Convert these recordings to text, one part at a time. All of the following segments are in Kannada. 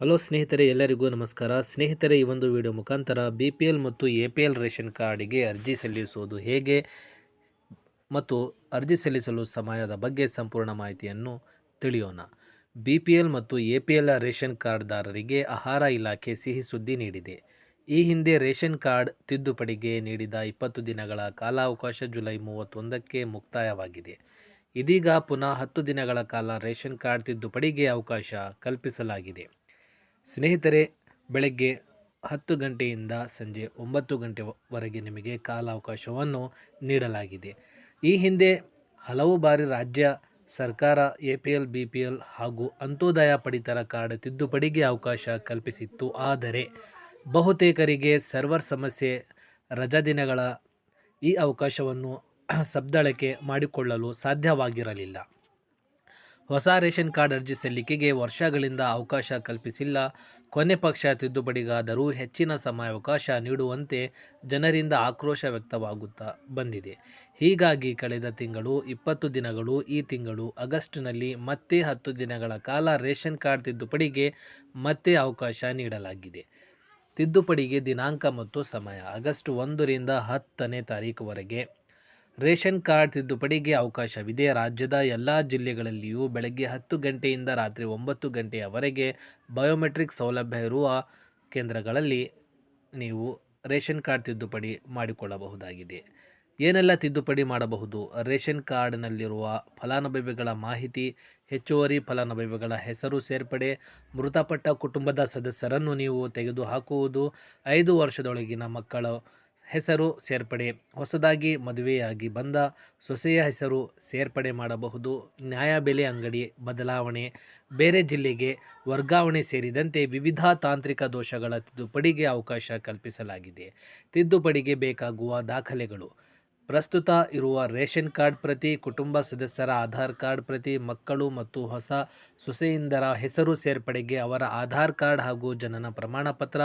ಹಲೋ ಸ್ನೇಹಿತರೆ, ಎಲ್ಲರಿಗೂ ನಮಸ್ಕಾರ. ಸ್ನೇಹಿತರೆ, ಈ ಒಂದು ವಿಡಿಯೋ ಮುಖಾಂತರ ಬಿ ಪಿ ಎಲ್ ಮತ್ತು ಎ ಪಿ ಎಲ್ ರೇಷನ್ ಕಾರ್ಡಿಗೆ ಅರ್ಜಿ ಸಲ್ಲಿಸುವುದು ಹೇಗೆ ಮತ್ತು ಅರ್ಜಿ ಸಲ್ಲಿಸಲು ಸಮಯದ ಬಗ್ಗೆ ಸಂಪೂರ್ಣ ಮಾಹಿತಿಯನ್ನು ತಿಳಿಯೋಣ. ಬಿ ಪಿ ಎಲ್ ಮತ್ತು ಎ ಪಿ ಎಲ್ ರೇಷನ್ ಕಾರ್ಡ್ದಾರರಿಗೆ ಆಹಾರ ಇಲಾಖೆ ಸಿಹಿ ಸುದ್ದಿ ನೀಡಿದೆ. ಈ ಹಿಂದೆ ರೇಷನ್ ಕಾರ್ಡ್ ತಿದ್ದುಪಡಿಗೆ ನೀಡಿದ ಇಪ್ಪತ್ತು ದಿನಗಳ ಕಾಲಾವಕಾಶ ಜುಲೈ ಮೂವತ್ತೊಂದಕ್ಕೆ ಮುಕ್ತಾಯವಾಗಿದೆ. ಇದೀಗ ಪುನಃ ಹತ್ತು ದಿನಗಳ ಕಾಲ ರೇಷನ್ ಕಾರ್ಡ್ ತಿದ್ದುಪಡಿಗೆ ಅವಕಾಶ ಕಲ್ಪಿಸಲಾಗಿದೆ. ಸ್ನೇಹಿತರೆ, ಬೆಳಗ್ಗೆ ಹತ್ತು ಗಂಟೆಯಿಂದ ಸಂಜೆ ಒಂಬತ್ತು ಗಂಟೆವರೆಗೆ ನಿಮಗೆ ಕಾಲಾವಕಾಶವನ್ನು ನೀಡಲಾಗಿದೆ. ಈ ಹಿಂದೆ ಹಲವು ಬಾರಿ ರಾಜ್ಯ ಸರ್ಕಾರ, A P L, B P L ಹಾಗೂ ಅಂತ್ಯೋದಯ ಪಡಿತರ ಕಾರ್ಡ್ ತಿದ್ದುಪಡಿಗೆ ಅವಕಾಶ ಕಲ್ಪಿಸಿತ್ತು. ಆದರೆ ಬಹುತೇಕರಿಗೆ ಸರ್ವರ್ ಸಮಸ್ಯೆ ರಜಾ ದಿನಗಳ ಈ ಅವಕಾಶವನ್ನು ಸಬ್ದಳಕೆ ಮಾಡಿಕೊಳ್ಳಲು ಸಾಧ್ಯವಾಗಿರಲಿಲ್ಲ. ಹೊಸ ರೇಷನ್ ಕಾರ್ಡ್ ಅರ್ಜಿ ಸಲ್ಲಿಕೆಗೆ ವರ್ಷಗಳಿಂದ ಅವಕಾಶ ಕಲ್ಪಿಸಿಲ್ಲ. ಕೊನೆ ಪಕ್ಷ ತಿದ್ದುಪಡಿಗಾದರೂ ಹೆಚ್ಚಿನ ಸಮಯಾವಕಾಶ ನೀಡುವಂತೆ ಜನರಿಂದ ಆಕ್ರೋಶ ವ್ಯಕ್ತವಾಗುತ್ತಾ ಬಂದಿದೆ. ಹೀಗಾಗಿ ಕಳೆದ ತಿಂಗಳು ಇಪ್ಪತ್ತು ದಿನಗಳು, ಈ ತಿಂಗಳು ಆಗಸ್ಟ್ನಲ್ಲಿ ಮತ್ತೆ ಹತ್ತು ದಿನಗಳ ಕಾಲ ರೇಷನ್ ಕಾರ್ಡ್ ತಿದ್ದುಪಡಿಗೆ ಮತ್ತೆ ಅವಕಾಶ ನೀಡಲಾಗಿದೆ. ತಿದ್ದುಪಡಿಗೆ ದಿನಾಂಕ ಮತ್ತು ಸಮಯ ಆಗಸ್ಟ್ ಒಂದರಿಂದ ಹತ್ತನೇ ತಾರೀಕುವರೆಗೆ ರೇಷನ್ ಕಾರ್ಡ್ ತಿದ್ದುಪಡಿಗೆ ಅವಕಾಶವಿದೆ. ರಾಜ್ಯದ ಎಲ್ಲ ಜಿಲ್ಲೆಗಳಲ್ಲಿಯೂ ಬೆಳಗ್ಗೆ ಹತ್ತು ಗಂಟೆಯಿಂದ ರಾತ್ರಿ ಒಂಬತ್ತು ಗಂಟೆಯವರೆಗೆ ಬಯೋಮೆಟ್ರಿಕ್ ಸೌಲಭ್ಯ ಇರುವ ಕೇಂದ್ರಗಳಲ್ಲಿ ನೀವು ರೇಷನ್ ಕಾರ್ಡ್ ತಿದ್ದುಪಡಿ ಮಾಡಿಕೊಳ್ಳಬಹುದಾಗಿದೆ. ಏನೆಲ್ಲ ತಿದ್ದುಪಡಿ ಮಾಡಬಹುದು? ರೇಷನ್ ಕಾರ್ಡ್ನಲ್ಲಿರುವ ಫಲಾನುಭವಿಗಳ ಮಾಹಿತಿ, ಹೆಚ್ಚುವರಿ ಫಲಾನುಭವಿಗಳ ಹೆಸರು ಸೇರ್ಪಡೆ, ಮೃತಪಟ್ಟ ಕುಟುಂಬದ ಸದಸ್ಯರನ್ನು ನೀವು ತೆಗೆದುಹಾಕುವುದು, ಐದು ವರ್ಷದೊಳಗಿನ ಮಕ್ಕಳ ಹೆಸರು ಸೇರ್ಪಡೆ, ಹೊಸದಾಗಿ ಮದುವೆಯಾಗಿ ಬಂದ ಸೊಸೆಯ ಹೆಸರು ಸೇರ್ಪಡೆ ಮಾಡಬಹುದು. ನ್ಯಾಯಬೆಲೆ ಅಂಗಡಿ ಬದಲಾವಣೆ, ಬೇರೆ ಜಿಲ್ಲೆಗೆ ವರ್ಗಾವಣೆ ಸೇರಿದಂತೆ ವಿವಿಧ ತಾಂತ್ರಿಕ ದೋಷಗಳ ತಿದ್ದುಪಡಿಗೆ ಅವಕಾಶ ಕಲ್ಪಿಸಲಾಗಿದೆ. ತಿದ್ದುಪಡಿಗೆ ಬೇಕಾಗುವ ದಾಖಲೆಗಳು. ಪ್ರಸ್ತುತ ಇರುವ ರೇಷನ್ ಕಾರ್ಡ್ ಪ್ರತಿ ಕುಟುಂಬ ಸದಸ್ಯರ ಆಧಾರ್ ಕಾರ್ಡ್ ಪ್ರತಿ ಮಕ್ಕಳು ಮತ್ತು ಹೊಸ ಸೊಸೆಯಿಂದರ ಹೆಸರು ಸೇರ್ಪಡೆಗೆ ಅವರ ಆಧಾರ್ ಕಾರ್ಡ್ ಹಾಗೂ ಜನನ ಪ್ರಮಾಣಪತ್ರ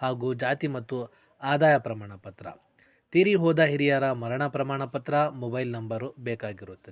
ಹಾಗೂ ಜಾತಿ ಮತ್ತು ಆದಾಯ ಪ್ರಮಾಣ ಪತ್ರ ತೀರಿ ಹೋದ ಹಿರಿಯರ ಮರಣ ಪ್ರಮಾಣ ಪತ್ರ ಮೊಬೈಲ್ ನಂಬರು ಬೇಕಾಗಿರುತ್ತದೆ.